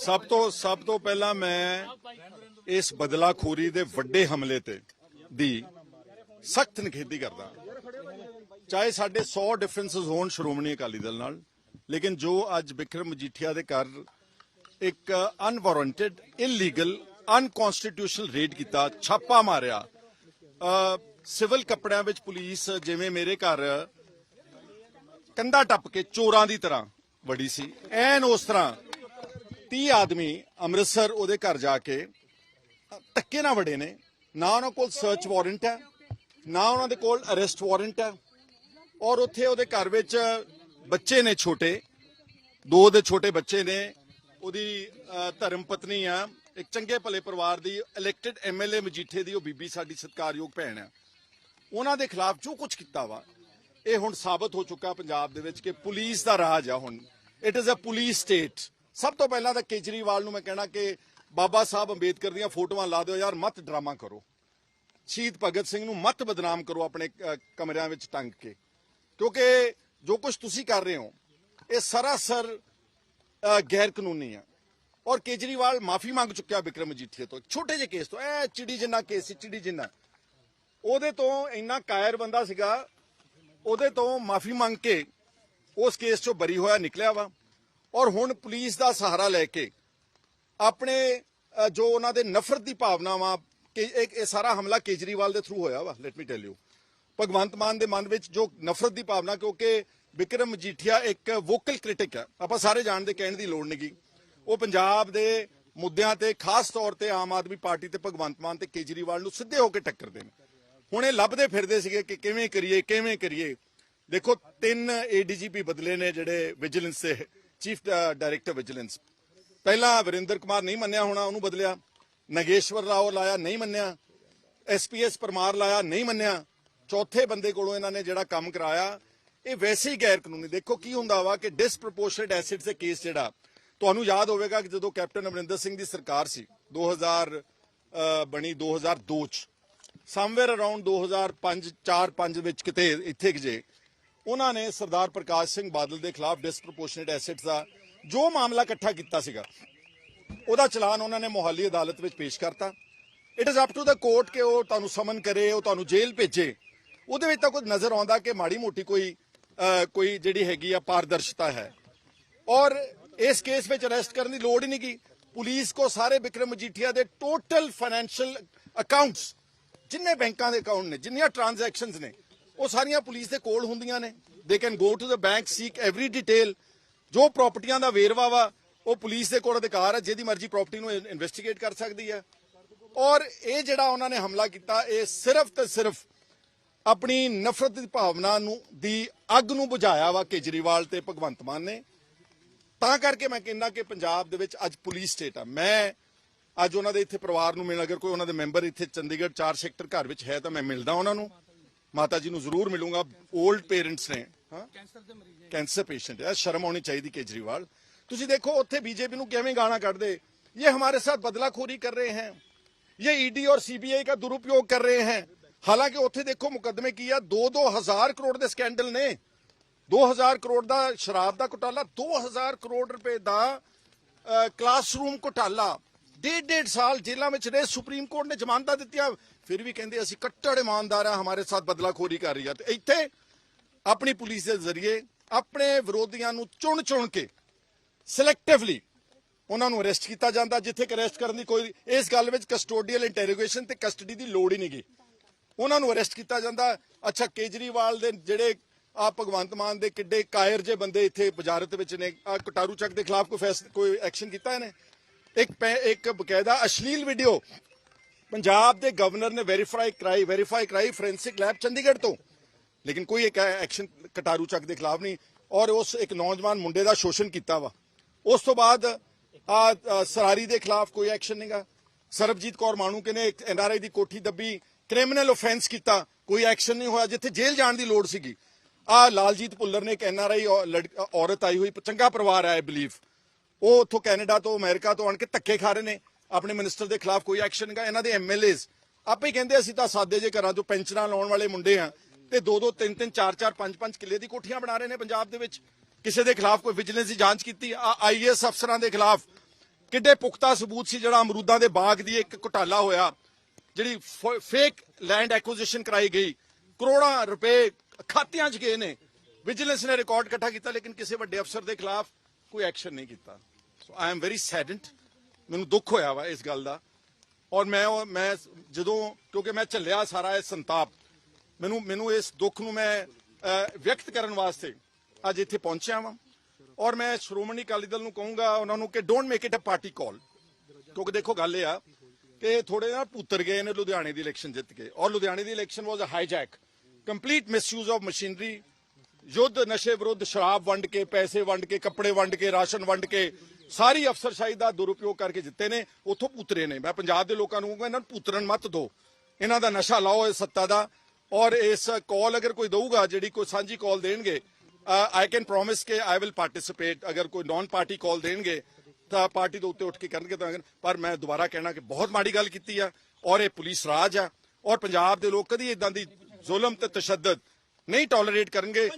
ਸਭ ਤੋਂ ਸਭ ਤੋਂ ਪਹਿਲਾਂ ਮੈਂ ਇਸ ਬਦਲਾਖੋਰੀ ਦੇ ਵੱਡੇ ਹਮਲੇ ਤੇ ਦੀ ਸਖਤ ਨਿਖੇਧੀ ਕਰਦਾ ਚਾਹੇ ਸਾਡੇ 100 ਡਿਫਰੈਂਸਸ ਹੋਣ ਸ਼੍ਰੋਮਣੀ ਅਕਾਲੀ ਦਲ ਨਾਲ, ਲੇਕਿਨ ਜੋ ਅੱਜ ਬਿਕਰਮ ਮਜੀਠੀਆ ਦੇ ਘਰ ਇੱਕ ਅਨਵਾਰੰਟਡ ਇਲੀਗਲ ਅਨਕਨਸਟੀਟਿਊਸ਼ਨਲ ਰੇਡ ਕੀਤਾ, ਛਾਪਾ ਮਾਰਿਆ ਸਿਵਲ ਕੱਪੜਿਆਂ ਵਿੱਚ ਪੁਲਿਸ ਜਿਵੇਂ ਮੇਰੇ ਘਰ ਕੰਧਾ ਟੱਪ ਕੇ ਚੋਰਾਂ ਦੀ ਤਰ੍ਹਾਂ ਵੜੀ ਸੀ, ਐਨ ਉਸ ਤਰ੍ਹਾਂ 30 ਆਦਮੀ ਅੰਮ੍ਰਿਤਸਰ ਉਹਦੇ ਘਰ ਜਾ ਕੇ ਧੱਕੇ ਨਾਲ ਵੜੇ ਨੇ। ਨਾ ਉਹਨਾਂ ਕੋਲ ਸਰਚ ਵਾਰੰਟ ਹੈ, ਨਾ ਉਹਨਾਂ ਦੇ ਕੋਲ ਅਰੈਸਟ ਵਾਰੰਟ ਹੈ ਔਰ ਉੱਥੇ ਉਹਦੇ ਘਰ ਵਿੱਚ ਬੱਚੇ ਨੇ ਛੋਟੇ, ਦੋ ਦੇ ਛੋਟੇ ਬੱਚੇ ਨੇ। ਉਹਦੀ ਧਰਮ ਪਤਨੀ ਆ, ਇੱਕ ਚੰਗੇ ਭਲੇ ਪਰਿਵਾਰ ਦੀ ਇਲੈਕਟਿਡ ਐਮਐਲਏ ਮਜੀਠੇ ਦੀ ਉਹ ਬੀਬੀ ਸਾਡੀ ਸਤਿਕਾਰਯੋਗ ਭੈਣ ਆ। ਉਹਨਾਂ ਦੇ ਖਿਲਾਫ ਜੋ ਕੁਝ ਕੀਤਾ ਵਾ, ਇਹ ਹੁਣ ਸਾਬਤ ਹੋ ਚੁੱਕਾ ਪੰਜਾਬ ਦੇ ਵਿੱਚ ਕਿ ਪੁਲਿਸ ਦਾ ਰਾਜ ਆ ਹੁਣ। It is a police state ਸਭ ਤੋਂ ਪਹਿਲਾਂ ਤਾਂ ਕੇਜਰੀਵਾਲ ਨੂੰ ਮੈਂ ਕਹਿਣਾ ਕਿ ਬਾਬਾ ਸਾਹਿਬ ਅੰਬੇਦਕਰ ਦੀਆਂ ਫੋਟੋਆਂ ਲਾ ਦਿਓ ਯਾਰ, ਮਤ ਡਰਾਮਾ ਕਰੋ। ਸ਼ਹੀਦ ਭਗਤ ਸਿੰਘ ਨੂੰ ਮਤ ਬਦਨਾਮ ਕਰੋ ਆਪਣੇ ਕਮਰਿਆਂ ਵਿੱਚ ਟੰਗ ਕੇ। ਕਿਉਂਕਿ ਜੋ ਕੁਝ ਤੁਸੀਂ ਕਰ ਰਹੇ ਹੋ, ਇਹ ਸਰਾਸਰ ਗੈਰ ਕਾਨੂੰਨੀ ਆ। ਔਰ ਕੇਜਰੀਵਾਲ ਮਾਫੀ ਮੰਗ ਚੁੱਕਿਆ ਵਿਕਰਮ ਮਜੀਠੀਆ ਤੋਂ। ਛੋਟੇ ਜਿਹੇ ਕੇਸ ਤੋਂ, ਐ ਚਿੜੀ ਜਿੰਨਾ ਕੇਸ ਸੀ, ਚਿੜੀ ਜਿੰਨਾ। ਉਹਦੇ ਤੋਂ ਇੰਨਾ ਕਾਇਰ ਬੰਦਾ ਸੀਗਾ, ਉਹਦੇ ਤੋਂ ਮਾਫੀ ਮੰਗ ਕੇ ਉਸ ਕੇਸ ਚੋਂ ਬਰੀ ਹੋਇਆ ਨਿਕਲਿਆ ਵਾ। ਔਰ ਹੁਣ ਪੁਲਿਸ ਦਾ ਸਹਾਰਾ ਲੈ ਕੇ ਆਪਣੇ ਜੋ ਉਹਨਾਂ ਦੇ ਨਫ਼ਰਤ ਦੀ ਭਾਵਨਾ ਵਾ ਕਿ ਇਹ ਇਹ ਸਾਰਾ ਹਮਲਾ ਕੇਜਰੀਵਾਲ ਦੇ ਥਰੂ ਹੋਇਆ ਵਾ let me tell you Bhagwant Mann ਦੇ ਮਨ ਵਿੱਚ ਜੋ ਨਫ਼ਰਤ ਦੀ ਭਾਵਨਾ, ਕਿਉਂਕਿ ਵਿਕਰਮ ਮਜੀਠੀਆ ਇੱਕ ਵੋਕਲ ਕ੍ਰਿਟਿਕ ਹੈ, ਆਪਾਂ ਸਾਰੇ ਜਾਣਦੇ ਕਹਿਣ ਦੀ ਲੋੜ ਨਹੀਂਗੀ ਉਹ ਪੰਜਾਬ ਦੇ ਮੁੱਦਿਆਂ ਤੇ ਖਾਸ ਤੌਰ ਤੇ ਆਮ ਆਦਮੀ ਪਾਰਟੀ ਤੇ ਭਗਵੰਤ ਮਾਨ ਤੇ ਕੇਜਰੀਵਾਲ ਨੂੰ ਸਿੱਧੇ ਹੋ ਕੇ ਟੱਕਰਦੇ ਨੇ। ਹੁਣ ਇਹ ਲੱਭਦੇ ਫਿਰਦੇ ਸੀਗੇ ਕਿ ਕਿਵੇਂ ਕਰੀਏ ਕਿਵੇਂ ਕਰੀਏ। ਦੇਖੋ, ਤਿੰਨ ਏਡੀਜੀਪੀ ਬਦਲੇ ਨੇ ਜਿਹੜੇ ਵਿਜੀਲੈਂਸ ਦੇ ਚੀਫ ਡਾਇਰੈਕਟਰ ਵਿਜੀਲੈਂਸ। ਪਹਿਲਾਂ ਵਰਿੰਦਰ ਕੁਮਾਰ ਨਹੀਂ ਮੰਨਿਆ ਹੋਣਾ ਉਹਨੂੰ ਬਦਲਿਆ। ਨਗੇਸ਼ਵਰ ਰਾਓ ਲਾਇਆ ਨਹੀਂ ਮੰਨਿਆ। ਐਸਪੀਐਸ ਪਰਮਾਰ ਲਾਇਆ ਨਹੀਂ ਮੰਨਿਆ। ਚੌਥੇ ਬੰਦੇ ਕੋਲੋਂ ਇਹਨਾਂ ਨੇ ਜਿਹੜਾ ਕੰਮ ਕਰਾਇਆ ਇਹ ਵੈਸੇ ਹੀ ਗੈਰ ਕਾਨੂੰਨੀ ਦੇਖੋ ਕੀ ਹੁੰਦਾ ਵਾ ਕਿ ਡਿਸਪ੍ਰੋਪੋਰਸ਼ਨੇਟ ਐਸਿਡਸ ਦੇ ਕੇਸ ਜਿਹੜਾ ਤੁਹਾਨੂੰ ਯਾਦ ਹੋਵੇਗਾ ਕਿ ਜਦੋਂ ਕੈਪਟਨ ਅਮਰਿੰਦਰ ਸਿੰਘ ਦੀ ਸਰਕਾਰ ਸੀ 2000 ਅ, ਬਣੀ 2002 ਚ ਸਮਵੇਅਰ ਅਰਾਊਂਡ 2005 4 5 ਵਿੱਚ ਕਿਤੇ ਇੱਥੇ ਕਿ ਜੇ ਉਹਨਾਂ ਨੇ ਸਰਦਾਰ ਪ੍ਰਕਾਸ਼ ਸਿੰਘ ਬਾਦਲ ਦੇ ਖਿਲਾਫ ਡਿਸਪ੍ਰੋਪੋਰਸ਼ਨੇਟ ਐਸਿਡਸ ਦਾ ਜੋ ਮਾਮਲਾ ਇਕੱਠਾ ਕੀਤਾ ਸੀਗਾ, ਉਹਦਾ ਚਲਾਨ ਉਹਨਾਂ ਨੇ ਮੋਹਾਲੀ ਅਦਾਲਤ ਵਿੱਚ ਪੇਸ਼ ਕਰਤਾ। It is up to the court ਕਿ ਉਹ ਤੁਹਾਨੂੰ ਸਮਨ ਕਰੇ, ਉਹ ਤੁਹਾਨੂੰ ਜੇਲ੍ਹ ਭੇਜੇ। ਉਹਦੇ ਵਿੱਚ ਤਾਂ ਕੁਝ ਨਜ਼ਰ ਆਉਂਦਾ ਕਿ ਮਾੜੀ ਮੋਟੀ ਕੋਈ ਕੋਈ ਜਿਹੜੀ ਹੈਗੀ ਆ ਪਾਰਦਰਸ਼ਤਾ ਹੈ। ਔਰ ਇਸ ਕੇਸ ਵਿੱਚ ਅਰੈਸਟ ਕਰਨ ਦੀ ਲੋੜ ਹੀ ਨਹੀਂ ਕੀ ਪੁਲਿਸ ਕੋ ਸਾਰੇ ਵਿਕਰਮ ਮਜੀਠੀਆ ਦੇ ਟੋਟਲ ਫਾਈਨੈਂਸ਼ੀਅਲ ਅਕਾਊਂਟਸ ਜਿੰਨੇ ਬੈਂਕਾਂ ਦੇ ਅਕਾਊਂਟ ਨੇ, ਜਿੰਨੀਆਂ ਟ੍ਰਾਂਜੈਕਸ਼ਨਸ ਨੇ ਉਹ ਸਾਰੀਆਂ ਪੁਲਿਸ ਦੇ ਕੋਲ ਹੁੰਦੀਆਂ ਨੇ। They can go to the bank seek every detail ਜੋ ਪ੍ਰਾਪਰਟੀਆਂ ਦਾ ਵੇਰਵਾ ਵਾ, ਉਹ ਪੁਲਿਸ ਦੇ ਕੋਲ ਅਧਿਕਾਰ ਹੈ ਜਿਹਦੀ ਮਰਜ਼ੀ ਪ੍ਰਾਪਰਟੀ ਨੂੰ ਇਨਵੈਸਟੀਗੇਟ ਕਰ ਸਕਦੀ ਹੈ ਔਰ ਇਹ ਜਿਹੜਾ ਉਹਨਾਂ ਨੇ ਹਮਲਾ ਕੀਤਾ, ਇਹ ਸਿਰਫ ਤੇ ਸਿਰਫ ਆਪਣੀ ਨਫ਼ਰਤ ਦੀ ਭਾਵਨਾ ਨੂੰ, ਦੀ ਅੱਗ ਨੂੰ ਬੁਝਾਇਆ ਵਾ ਕੇਜਰੀਵਾਲ ਤੇ ਭਗਵੰਤ ਮਾਨ ਨੇ। ਤਾਂ ਕਰਕੇ ਮੈਂ ਕਹਿੰਦਾ ਕਿ ਪੰਜਾਬ ਦੇ ਵਿੱਚ ਅੱਜ ਪੁਲਿਸ ਸਟੇਟ ਆ। ਮੈਂ ਅੱਜ ਉਹਨਾਂ ਦੇ ਇੱਥੇ ਪਰਿਵਾਰ ਨੂੰ ਮਿਲਣ ਅਗਰ ਕੋਈ ਉਹਨਾਂ ਦੇ ਮੈਂਬਰ ਇੱਥੇ ਚੰਡੀਗੜ੍ਹ 4 ਸੈਕਟਰ ਘਰ ਵਿੱਚ ਹੈ ਤਾਂ ਮੈਂ ਮਿਲਦਾ ਉਹਨਾਂ ਨੂੰ। ਮਾਤਾ ਜੀ ਨੂੰ ਜ਼ਰੂਰ ਮਿਲੂੰਗਾ। 올ਡ ਪੇਰੈਂਟਸ ਨੇ ਕੈਂਸਰ ਦੇ ਮਰੀਜ਼ ਕੈਂਸਰ ਪੇਸ਼ੈਂਟ ਹੈ। ਸ਼ਰਮ ਆਉਣੀ ਚਾਹੀਦੀ ਕੇਜਰੀਵਾਲ। ਤੁਸੀਂ ਦੇਖੋ ਉੱਥੇ ਬੀਜੇਪੀ ਨੂੰ ਕਿਵੇਂ ਗਾਣਾ ਕੱਢਦੇ? ਇਹ ਹਮਾਰੇ ਸਾਥ ਬਦਲਾਖੋਰੀ ਕਰ ਰਹੇ ਹਨ ਇਹ ਈਡੀ ਔਰ ਸੀਬੀਆਈ ਦਾ ਦੁਰਉਪਯੋਗ ਕਰ ਰਹੇ ਹਨ ਹਾਲਾਂਕਿ ਉੱਥੇ ਦੇਖੋ ਮੁਕਦਮੇ ਕੀ ਆ? 2-2000 ਕਰੋੜ ਦੇ ਸਕੈਂਡਲ ਨੇ। 2000 ਕਰੋੜ ਦਾ ਸ਼ਰਾਬ ਦਾ ਘੁਟਾਲਾ 2000 ਕਰੋੜ ਰੁਪਏ ਦਾ ਕਲਾਸਰੂਮ ਘੁਟਾਲਾ। ਡੇਢ ਡੇਢ ਸਾਲ ਜੇਲ੍ਹਾਂ ਵਿੱਚ ਰਹੇ ਸੁਪਰੀਮ ਕੋਰਟ ਨੇ ਜ਼ਮਾਨਤਾਂ ਦਿੱਤੀਆਂ। ਫਿਰ ਵੀ ਕਹਿੰਦੇ ਅਸੀਂ ਕੱਟੜ ਇਮਾਨਦਾਰ ਆ ਹਮਾਰੇ ਸਾਥ ਬਦਲਾਖੋਰੀ ਕਰ ਰਹੀ ਆ ਤੇ ਇੱਥੇ ਆਪਣੀ ਪੁਲਿਸ ਦੇ ਜ਼ਰੀਏ ਆਪਣੇ ਵਿਰੋਧੀਆਂ ਨੂੰ ਚੁਣ ਚੁਣ ਕੇ ਸਿਲੈਕਟਿਵਲੀ ਉਹਨਾਂ ਨੂੰ ਅਰੈਸਟ ਕੀਤਾ ਜਾਂਦਾ ਜਿੱਥੇ ਕਿ ਅਰੈਸਟ ਕਰਨ ਦੀ ਕੋਈ ਇਸ ਗੱਲ ਵਿੱਚ ਕਸਟੋਡੀਅਲ ਇੰਟਰੋਗੇਸ਼ਨ ਤੇ ਕਸਟਡੀ ਦੀ ਲੋੜ ਹੀ ਨਹੀਂ ਨਹੀਂਗੀ ਉਹਨਾਂ ਨੂੰ ਅਰੈਸਟ ਕੀਤਾ ਜਾਂਦਾ ਅੱਛਾ ਕੇਜਰੀਵਾਲ ਦੇ ਜਿਹੜੇ ਆ ਭਗਵੰਤ ਮਾਨ ਦੇ ਕਿੱਡੇ ਕਾਇਰ ਜੇ ਬੰਦੇ ਇੱਥੇ ਵਜ਼ਾਰਤ ਵਿੱਚ ਨੇ ਆ ਕਟਾਰੂ ਚੱਕ ਦੇ ਖਿਲਾਫ ਕੋਈ ਫੈਸਲਾ ਕੋਈ ਐਕਸ਼ਨ ਕੀਤਾ ਇਹਨੇ ਇੱਕ ਪੈ- ਇੱਕ ਬਕਾਇਦਾ ਅਸ਼ਲੀਲ ਵੀਡੀਓ ਪੰਜਾਬ ਦੇ ਗਵਰਨਰ ਨੇ ਵੈਰੀਫਾਈ ਕਰਾਈ ਵੈਰੀਫਾਈ ਕਰਾਈ ਫੋਰੈਂਸਿਕ ਲੈਬ ਚੰਡੀਗੜ੍ਹ ਤੋਂ। ਲੇਕਿਨ ਕੋਈ ਇੱਕ ਐਕਸ਼ਨ ਕਟਾਰੂ ਚੱਕ ਦੇ ਖਿਲਾਫ ਨਹੀਂ। ਔਰ ਉਸ ਇੱਕ ਨੌਜਵਾਨ ਮੁੰਡੇ ਦਾ ਸ਼ੋਸ਼ਣ ਕੀਤਾ ਵਾ। ਉਸ ਤੋਂ ਬਾਅਦ ਆ ਸਰਾਰੀ ਦੇ ਖਿਲਾਫ ਕੋਈ ਐਕਸ਼ਨ ਨਹੀਂਗਾ ਸਰਬਜੀਤ ਕੌਰ ਮਾਣੂਕੇ ਨੇ ਇੱਕ ਐਨਆਰਆਈ ਦੀ ਕੋਠੀ ਦੱਬੀ ਕ੍ਰਿਮੀਨਲ ਆਫੈਂਸ ਕੀਤਾ। ਕੋਈ ਐਕਸ਼ਨ ਨਹੀਂ ਹੋਇਆ, ਜਿੱਥੇ ਜੇਲ੍ਹ ਜਾਣ ਦੀ ਲੋੜ ਸੀਗੀ। ਆ, ਲਾਲਜੀਤ ਭੁੱਲਰ ਨੇ ਇੱਕ ਐਨਆਰਆਈ ਔਰਤ ਆਈ ਹੋਈ, ਚੰਗਾ ਪਰਿਵਾਰ ਆਇਆ ਆਈ ਬਲੀਵ ਉਹ ਉੱਥੋਂ ਕੈਨੇਡਾ ਤੋਂ, ਅਮਰੀਕਾ ਤੋਂ ਆਣ ਕੇ ਧੱਕੇ ਖਾ ਰਹੇ ਨੇ। ਆਪਣੇ ਮਿਨਿਸਟਰ ਦੇ ਖਿਲਾਫ ਕੋਈ ਐਕਸ਼ਨ ਨਹੀਂਗਾ ਇਹਨਾਂ ਦੇ ਐਮਐਲਏਜ਼ ਆਪੇ ਹੀ ਕਹਿੰਦੇ, ਅਸੀਂ ਤਾਂ ਸਾਦੇ ਜੇ ਘਰਾਂ ਤੋਂ ਪੈਨਸ਼ਨਾਂ ਲਾਉਣ ਵਾਲੇ ਮੁੰਡੇ ਆ ਤੇ ਦੋ ਦੋ, ਤਿੰਨ ਤਿੰਨ, ਚਾਰ ਚਾਰ, ਪੰਜ ਪੰਜ ਕਿੱਲੇ ਦੀ ਕੋਠੀਆਂ ਬਣਾ ਰਹੇ ਨੇ ਪੰਜਾਬ ਦੇ ਵਿੱਚ। ਕਿਸੇ ਦੇ ਖਿਲਾਫ ਕੋਈ ਵਿਜੀਲੈਂਸ ਦੀ ਜਾਂਚ ਕੀਤੀ। ਆ ਆਈਐਸ ਅਫਸਰਾਂ ਦੇ ਖਿਲਾਫ ਕਿੱਡੇ ਪੁਖਤਾ ਸਬੂਤ ਸੀ ਜਿਹੜਾ ਅਮਰੂਦਾਂ ਦੇ ਬਾਗ ਦੀ ਇੱਕ ਘੁਟਾਲਾ ਹੋਇਆ, ਜਿਹੜੀ ਫੇਕ ਲੈਂਡ ਐਕੁਜੀਸ਼ਨ ਕਰਾਈ ਗਈ। ਕਰੋੜਾਂ ਰੁਪਏ ਖਾਤਿਆਂ 'ਚ ਗਏ ਨੇ। ਵਿਜੀਲੈਂਸ ਨੇ ਰਿਕਾਰਡ ਇਕੱਠਾ ਕੀਤਾ, ਲੇਕਿਨ ਕਿਸੇ ਵੱਡੇ ਅਫਸਰ ਦੇ ਖਿਲਾਫ ਕੋਈ ਐਕਸ਼ਨ ਨਹੀਂ ਕੀਤਾ। ਸੋ ਆਈ ਐਮ ਵੈਰੀ ਸੈਡੈਂਟ ਮੈਨੂੰ ਦੁੱਖ ਹੋਇਆ ਵਾ ਇਸ ਗੱਲ ਦਾ। ਔਰ ਮੈਂ ਉਹ- ਮੈਂ ਜਦੋਂ ਕਿਉਂਕਿ ਮੈਂ ਝੱਲਿਆ ਸਾਰਾ ਇਹ ਸੰਤਾਪ, ਮੈਨੂੰ ਮੈਨੂੰ ਇਸ ਦੁੱਖ ਨੂੰ ਮੈਂ ਵਿਅਕਤ ਕਰਨ ਵਾਸਤੇ ਅੱਜ ਇੱਥੇ ਪਹੁੰਚਿਆ ਵਾਂ। ਔਰ ਮੈਂ ਸ਼੍ਰੋਮਣੀ ਅਕਾਲੀ ਦਲ ਨੂੰ ਕਹੂੰਗਾ, ਉਹਨਾਂ ਨੂੰ ਕਿ don't make it a party call ਕਿਉਂਕਿ ਦੇਖੋ ਗੱਲ ਇਹ ਆ ਕਿ ਥੋੜੇ ਨਾ ਪੁੱਤਰ ਗਏ ਨੇ ਲੁਧਿਆਣੇ ਦੀ ਇਲੈਕਸ਼ਨ ਜਿੱਤ ਕੇ। ਔਰ ਲੁਧਿਆਣੇ ਦੀ election was a hijack complete misuse of machinery ਯੁੱਧ, ਨਸ਼ੇ ਵਿਰੁੱਧ ਸ਼ਰਾਬ ਵੰਡ ਕੇ, ਪੈਸੇ ਵੰਡ ਕੇ, ਕੱਪੜੇ ਵੰਡ ਕੇ, ਰਾਸ਼ਨ ਵੰਡ ਕੇ ਸਾਰੀ ਅਫਸਰਸ਼ਾਹੀ ਦਾ ਦੁਰਉਪਯੋਗ ਕਰਕੇ ਜਿੱਤੇ ਨੇ, ਉੱਥੋਂ ਪੁੱਤਰੇ ਨੇ। ਮੈਂ ਪੰਜਾਬ ਦੇ ਲੋਕਾਂ ਨੂੰ ਕਹੂੰਗਾ, ਇਹਨਾਂ ਨੂੰ ਪੁੱਤਰਨ ਮਤ ਦਿਓ। ਇਹਨਾਂ ਦਾ ਨਸ਼ਾ ਲਾਓ ਇਸ ਸੱਤਾ ਦਾ। ਔਰ ਇਸ ਕਾਲ ਅਗਰ ਕੋਈ ਦਊਗਾ, ਜਿਹੜੀ ਕੋਈ ਸਾਂਝੀ ਕਾਲ ਦੇਣਗੇ ਆਈ ਕੈਨ ਪ੍ਰੋਮਿਸ ਕਿ ਆਈ ਵਿਲ ਪਾਰਟਿਸਿਪੇਟ ਅਗਰ ਕੋਈ ਨਾਨ ਪਾਰਟੀ ਕਾਲ ਦੇਣਗੇ, ਤਾਂ ਪਾਰਟੀ ਦੇ ਉੱਤੇ ਉੱਠ ਕੇ ਕਰਨਗੇ ਤਾਂ ਪਰ ਮੈਂ ਦੁਬਾਰਾ ਕਹਿਣਾ ਕਿ ਬਹੁਤ ਮਾੜੀ ਗੱਲ ਕੀਤੀ ਆ, ਔਰ ਇਹ ਪੁਲਿਸ ਰਾਜ ਆ। ਔਰ ਪੰਜਾਬ ਦੇ ਲੋਕ ਕਦੀ ਇਦਾਂ ਦੀ ਜ਼ੁਲਮ ਤੇ ਤਸ਼ੱਦਦ ਨਹੀਂ ਟੋਲਰੇਟ ਕਰਨਗੇ।